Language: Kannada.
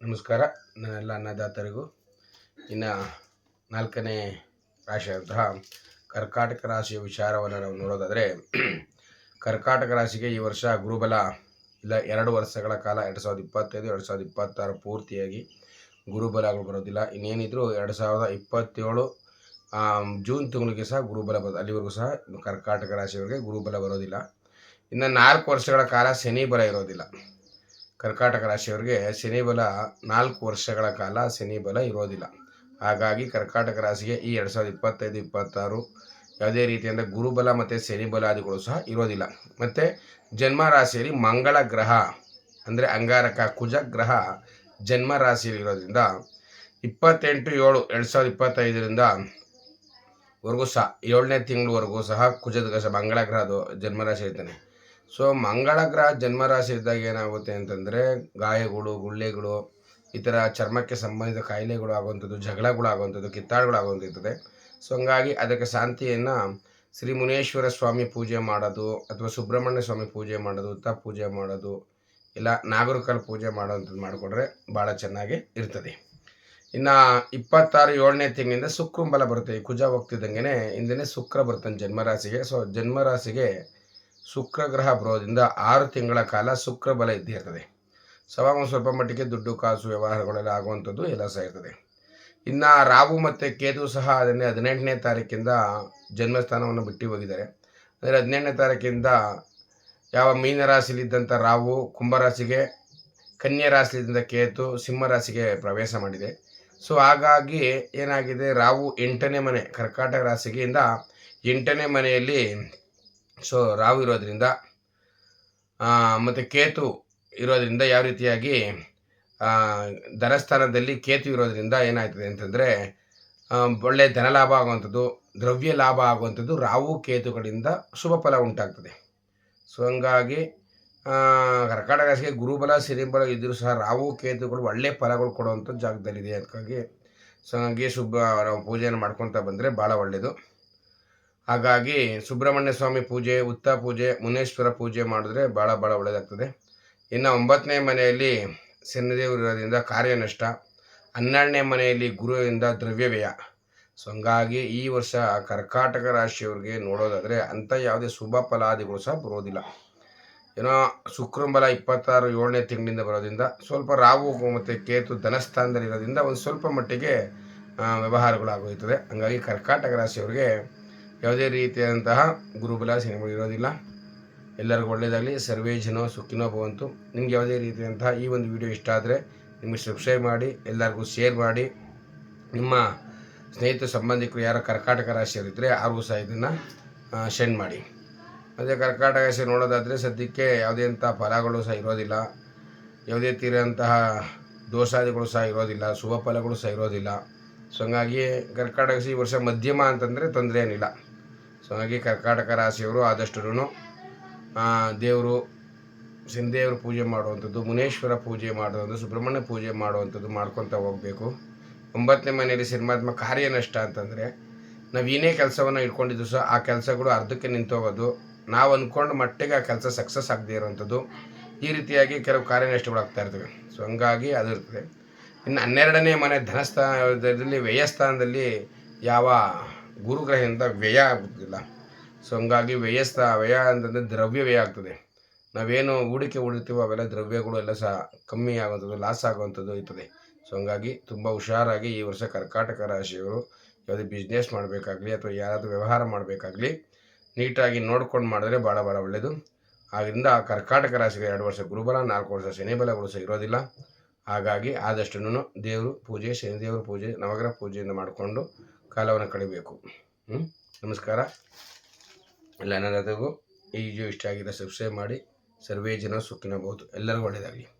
ನಮಸ್ಕಾರ. ನನ್ನೆಲ್ಲ ಅನ್ನದಾತರಿಗೂ. ಇನ್ನು ನಾಲ್ಕನೇ ರಾಶಿಯಾದಂತಹ ಕರ್ಕಾಟಕ ರಾಶಿಯ ವಿಚಾರವನ್ನು ನಾವು ನೋಡೋದಾದರೆ, ಕರ್ಕಾಟಕ ರಾಶಿಗೆ ಈ ವರ್ಷ ಗುರುಬಲ ಇಲ್ಲ, ಎರಡು ವರ್ಷಗಳ ಕಾಲ, ಎರಡು ಸಾವಿರದ ಇಪ್ಪತ್ತೈದು, ಎರಡು ಸಾವಿರದ ಇಪ್ಪತ್ತಾರು ಪೂರ್ತಿಯಾಗಿ ಗುರುಬಲಗಳು ಬರೋದಿಲ್ಲ. ಇನ್ನೇನಿದ್ರು ಎರಡು ಸಾವಿರದ ಇಪ್ಪತ್ತೇಳು ಜೂನ್ ತಿಂಗಳಿಗೆ ಸಹ ಗುರುಬಲ ಬರೋದು, ಅಲ್ಲಿವರೆಗೂ ಸಹ ಕರ್ಕಾಟಕ ರಾಶಿಯವರಿಗೆ ಗುರುಬಲ ಬರೋದಿಲ್ಲ. ಇನ್ನು ನಾಲ್ಕು ವರ್ಷಗಳ ಕಾಲ ಶನಿ ಬಲ ಇರೋದಿಲ್ಲ. ಕರ್ಕಾಟಕ ರಾಶಿಯವರಿಗೆ ಶನಿಬಲ ನಾಲ್ಕು ವರ್ಷಗಳ ಕಾಲ ಶನಿಬಲ ಇರೋದಿಲ್ಲ. ಹಾಗಾಗಿ ಕರ್ಕಾಟಕ ರಾಶಿಗೆ ಈ ಎರಡು ಸಾವಿರದ ಇಪ್ಪತ್ತೈದು, ಇಪ್ಪತ್ತಾರು ಯಾವುದೇ ರೀತಿಯಿಂದ ಗುರುಬಲ ಮತ್ತು ಶನಿಬಲಾದಿಗಳು ಸಹ ಇರೋದಿಲ್ಲ. ಮತ್ತು ಜನ್ಮ ರಾಶಿಯಲ್ಲಿ ಮಂಗಳ ಗ್ರಹ ಅಂದರೆ ಅಂಗಾರಕ ಕುಜ ಗ್ರಹ ಜನ್ಮ ರಾಶಿಯಲ್ಲಿ ಇರೋದ್ರಿಂದ ಇಪ್ಪತ್ತೆಂಟು, ಏಳು ಎರಡು ಸಾವಿರದ ಇಪ್ಪತ್ತೈದರಿಂದ ವರೆಗೂ ಸಹ ಏಳನೇ ತಿಂಗಳವರೆಗೂ ಸಹ ಕುಜದ ಮಂಗಳ ಗ್ರಹದು ಜನ್ಮರಾಶಿ ಇರ್ತಾನೆ ಸೊ ಮಂಗಳ ಗ್ರಹ ಜನ್ಮರಾಶಿ ಇದ್ದಾಗ ಏನಾಗುತ್ತೆ ಅಂತಂದರೆ ಗಾಯಗಳು, ಗುಳ್ಳೆಗಳು, ಈ ಥರ ಚರ್ಮಕ್ಕೆ ಸಂಬಂಧಿತ ಕಾಯಿಲೆಗಳು ಆಗುವಂಥದ್ದು, ಜಗಳಗಳು ಆಗುವಂಥದ್ದು ಕಿತ್ತಾಟಗಳು ಇರ್ತದೆ ಸೊ ಹಂಗಾಗಿ ಅದಕ್ಕೆ ಶಾಂತಿಯನ್ನು ಶ್ರೀ ಮುನೇಶ್ವರ ಸ್ವಾಮಿ ಪೂಜೆ ಮಾಡೋದು ಅಥವಾ ಸುಬ್ರಹ್ಮಣ್ಯ ಸ್ವಾಮಿ ಪೂಜೆ ಮಾಡೋದು, ಉತ್ತ ಪೂಜೆ ಮಾಡೋದು, ಇಲ್ಲ ನಾಗರಕಲ್ ಪೂಜೆ ಮಾಡೋವಂಥದ್ದು ಮಾಡಿಕೊಂಡ್ರೆ ಭಾಳ ಚೆನ್ನಾಗಿ ಇರ್ತದೆ. ಇನ್ನು ಇಪ್ಪತ್ತಾರು ಏಳನೇ ತಿಂಗಳಿಂದ ಶುಕ್ರಂಬಲ ಬರುತ್ತೆ. ಕುಜ ಹೋಗ್ತಿದ್ದಂಗೆ ಹಿಂದೆ ಶುಕ್ರ ಬರ್ತಾನೆ ಜನ್ಮರಾಶಿಗೆ. ಸೊ ಜನ್ಮರಾಶಿಗೆ ಶುಕ್ರ ಗ್ರಹ ಬರೋದ್ರಿಂದ ಆರು ತಿಂಗಳ ಕಾಲ ಶುಕ್ರ ಬಲ ಇದ್ದೇ ಇರ್ತದೆ. ಸವಾಗ ಸ್ವಲ್ಪ ಮಟ್ಟಿಗೆ ದುಡ್ಡು, ಕಾಸು, ವ್ಯವಹಾರಗಳೆಲ್ಲ ಆಗುವಂಥದ್ದು ಎಲ್ಲ ಸಹ ಇರ್ತದೆ. ಇನ್ನು ರಾಹು ಮತ್ತು ಕೇತು ಸಹ ಅದನ್ನೇ ಹದಿನೆಂಟನೇ ತಾರೀಕಿಂದ ಜನ್ಮಸ್ಥಾನವನ್ನು ಬಿಟ್ಟು ಹೋಗಿದ್ದಾರೆ. ಅಂದರೆ ಹದಿನೆಂಟನೇ ತಾರೀಕಿಂದ ಯಾವ ಮೀನರಾಶಿಲಿದ್ದಂಥ ರಾಹು ಕುಂಭರಾಶಿಗೆ ಕನ್ಯಾ ರಾಶಿಲಿದ್ದಂಥ ಕೇತು ಸಿಂಹರಾಶಿಗೆ ಪ್ರವೇಶ ಮಾಡಿದೆ. ಸೊ ಹಾಗಾಗಿ ಏನಾಗಿದೆ, ರಾಹು ಎಂಟನೇ ಮನೆ, ಕರ್ಕಾಟಕ ರಾಶಿಗೆಯಿಂದ ಎಂಟನೇ ಮನೆಯಲ್ಲಿ ಸೊ ರಾಹು ಇರೋದ್ರಿಂದ ಮತ್ತು ಕೇತು ಇರೋದ್ರಿಂದ ಯಾವ ರೀತಿಯಾಗಿ ಧನಸ್ಥಾನದಲ್ಲಿ ಕೇತು ಇರೋದ್ರಿಂದ ಏನಾಗ್ತದೆ ಅಂತಂದರೆ ಒಳ್ಳೆಯ ಧನಲಾಭ ಆಗುವಂಥದ್ದು, ದ್ರವ್ಯ ಲಾಭ ಆಗುವಂಥದ್ದು ರಾವು ಕೇತುಗಳಿಂದ ಶುಭ ಫಲ ಉಂಟಾಗ್ತದೆ. ಸೊ ಹಂಗಾಗಿ ಕರ್ಕಾಟಕ ರಾಶಿಗೆ ಗುರುಬಲ, ಸಿರಿಬಲ ಇದ್ದರೂ ಸಹ ರಾವು ಕೇತುಗಳು ಒಳ್ಳೆಯ ಫಲಗಳು ಕೊಡುವಂಥ ಜಾಗದಲ್ಲಿದೆ. ಅದಕ್ಕಾಗಿ, ಸೊ ಹಂಗಾಗಿ ಶುಭ ಪೂಜೆಯನ್ನು ಮಾಡ್ಕೊತಾ ಬಂದರೆ ಭಾಳ ಒಳ್ಳೆಯದು ಹಾಗಾಗಿ ಸುಬ್ರಹ್ಮಣ್ಯ ಸ್ವಾಮಿ ಪೂಜೆ, ಉತ್ತ ಪೂಜೆ, ಮುನೇಶ್ವರ ಪೂಜೆ ಮಾಡಿದ್ರೆ ಭಾಳ ಭಾಳ ಒಳ್ಳೆಯದಾಗ್ತದೆ ಇನ್ನು ಒಂಬತ್ತನೇ ಮನೆಯಲ್ಲಿ ಸಿನ್ನದೇವರು ಇರೋದ್ರಿಂದ ಕಾರ್ಯ ನಷ್ಟ ಹನ್ನೆರಡನೇ ಮನೆಯಲ್ಲಿ ಗುರುವಿಂದ ದ್ರವ್ಯ ವ್ಯಯ ಸೊ ಹಂಗಾಗಿ ಈ ವರ್ಷ ಕರ್ಕಾಟಕ ರಾಶಿಯವ್ರಿಗೆ ನೋಡೋದಾದರೆ ಅಂಥ ಯಾವುದೇ ಶುಭ ಫಲಾದಿಗಳು ಸಹ ಬರೋದಿಲ್ಲ. ಏನೋ ಶುಕ್ರಂಬಲ ಇಪ್ಪತ್ತಾರು ಏಳನೇ ತಿಂಗಳಿಂದ ಬರೋದ್ರಿಂದ ಸ್ವಲ್ಪ ರಾಹು, ಮತ್ತು ಕೇತು ಧನಸ್ಥಾನದಲ್ಲಿರೋದ್ರಿಂದ ಒಂದು ಸ್ವಲ್ಪ ಮಟ್ಟಿಗೆ ವ್ಯವಹಾರಗಳಾಗೋಯ್ತದೆ. ಹಂಗಾಗಿ ಕರ್ಕಾಟಕ ರಾಶಿಯವರಿಗೆ ಯಾವುದೇ ರೀತಿಯಾದಂತಹ ಗುರುಬಲ ಇರೋದಿಲ್ಲ. ಎಲ್ಲರಿಗೂ ಒಳ್ಳೆಯದಾಗಲಿ ಸರ್ವೇ ಜನೋ ಸುಖಿನೋ ಭವಂತು. ನಿಮ್ಗೆ ಯಾವುದೇ ರೀತಿಯಾದಂತಹ ಈ ಒಂದು ವಿಡಿಯೋ ಇಷ್ಟ ಆದರೆ ನಿಮಗೆ ಸಬ್ಸ್ಕ್ರೈಬ್ ಮಾಡಿ, ಎಲ್ಲರಿಗೂ ಶೇರ್ ಮಾಡಿ. ನಿಮ್ಮ ಸ್ನೇಹಿತ, ಸಂಬಂಧಿಕರು ಯಾರು ಕರ್ಕಾಟಕ ರಾಶಿಯವರಿದ್ದರೆ ಅವ್ರಿಗೂ ಸಹ ಇದನ್ನು ಸೆಂಡ್ ಮಾಡಿ. ಅದೇ ಕರ್ಕಾಟಕ ರಾಶಿ ನೋಡೋದಾದರೆ ಸದ್ಯಕ್ಕೆ ಯಾವುದೇ ಅಂತಹ ಫಲಗಳು ಸಹ ಇರೋದಿಲ್ಲ. ಯಾವುದೇ ತೀರಂತಹ ದೋಷಾದಿಗಳು ಸಹ ಇರೋದಿಲ್ಲ. ಶುಭ ಫಲಗಳು ಸಹ ಇರೋದಿಲ್ಲ. ಸೊ ಹಂಗಾಗಿ ಕರ್ಕಾಟಕ ಈ ವರ್ಷ ಮಧ್ಯಮ ಅಂತಂದರೆ ತೊಂದರೆ ಏನಿಲ್ಲ. ಸೊ ಹಾಗೆ ಕರ್ಕಾಟಕ ರಾಶಿಯವರು ಆದಷ್ಟು ದೇವರು ಸಿಂಧೇವ್ರ ಪೂಜೆ ಮಾಡುವಂಥದ್ದು, ಮುನೇಶ್ವರ ಪೂಜೆ ಮಾಡುವಂಥದ್ದು, ಸುಬ್ರಹ್ಮಣ್ಯ ಪೂಜೆ ಮಾಡುವಂಥದ್ದು ಮಾಡ್ಕೊತ ಹೋಗಬೇಕು. ಒಂಬತ್ತನೇ ಮನೆಯಲ್ಲಿ ಸಿನಿಮಾತ್ಮ ಕಾರ್ಯ ನಷ್ಟ ಅಂತಂದರೆ, ನಾವು ಏನೇ ಕೆಲಸವನ್ನು ಇಟ್ಕೊಂಡಿದ್ದು ಸೊ ಆ ಕೆಲಸಗಳು ಅರ್ಧಕ್ಕೆ ನಿಂತೋಗೋದು. ನಾವು ಅಂದ್ಕೊಂಡು ಮಟ್ಟಿಗೆ ಆ ಕೆಲಸ ಸಕ್ಸಸ್ ಆಗದೇ ಇರೋವಂಥದ್ದು ಈ ರೀತಿಯಾಗಿ ಕೆಲವು ಕಾರ್ಯನಷ್ಟಗಳು ಆಗ್ತಾ ಇರ್ತವೆ. ಸೊ ಹಂಗಾಗಿ ಅದು ಇರ್ತದೆ. ಇನ್ನು ಹನ್ನೆರಡನೇ ಮನೆ ಧನಸ್ಥಾನದಲ್ಲಿ, ವ್ಯಯಸ್ಥಾನದಲ್ಲಿ ಯಾವ ಗುರುಗ್ರಹದಿಂದ ವ್ಯಯ ಆಗುತ್ತಿಲ್ಲ ಸೊ ಹಂಗಾಗಿ ವ್ಯಯಸ್ತ ವ್ಯಯ ಅಂತಂದರೆ ದ್ರವ್ಯ ವ್ಯಯ ಆಗ್ತದೆ. ನಾವೇನು ಹೂಡಿಕೆ ಹೂಡಿರ್ತೀವೋ ಅವೆಲ್ಲ ದ್ರವ್ಯಗಳು ಎಲ್ಲ ಸಹ ಕಮ್ಮಿ ಆಗುವಂಥದ್ದು ಲಾಸ್ ಆಗುವಂಥದ್ದು ಇರ್ತದೆ. ಸೊ ಹಂಗಾಗಿ ತುಂಬ ಹುಷಾರಾಗಿ ಈ ವರ್ಷ ಕರ್ಕಾಟಕ ರಾಶಿಯವರು ಯಾವುದೇ ಬಿಸ್ನೆಸ್ ಮಾಡಬೇಕಾಗಲಿ ಅಥವಾ ಯಾರಾದರೂ ವ್ಯವಹಾರ ಮಾಡಬೇಕಾಗಲಿ ನೀಟಾಗಿ ನೋಡ್ಕೊಂಡು ಮಾಡಿದ್ರೆ ಭಾಳ ಭಾಳ ಒಳ್ಳೆಯದು ಆದ್ದರಿಂದ ಕರ್ಕಾಟಕ ರಾಶಿಗೆ ಎರಡು ವರ್ಷ ಗುರುಬಲ, ನಾಲ್ಕು ವರ್ಷ ಶನಿಬಲಗಳು ಸಹ ಇರೋದಿಲ್ಲ. ಹಾಗಾಗಿ ಆದಷ್ಟು ದೇವರು ಪೂಜೆ, ಶನಿದೇವರ ಪೂಜೆ, ನವಗ್ರಹ ಪೂಜೆಯನ್ನು ಮಾಡಿಕೊಂಡು ಕಾಲವನ್ನು ಕಳಿಬೇಕು. ನಮಸ್ಕಾರ. ಎಲ್ಲ ಅನ್ನದಾತರಿಗೂ ಈ ವಿಡಿಯೋ ಇಷ್ಟ ಆಗಿದೆ ಸಬ್ಸ್ಕ್ರೈಬ್ ಮಾಡಿ. ಸರ್ವೇ ಜನ ಸುಖಿನ ಬಹುದು ಎಲ್ಲರಿಗೂ ಒಳ್ಳೆಯದಾಗಲಿ.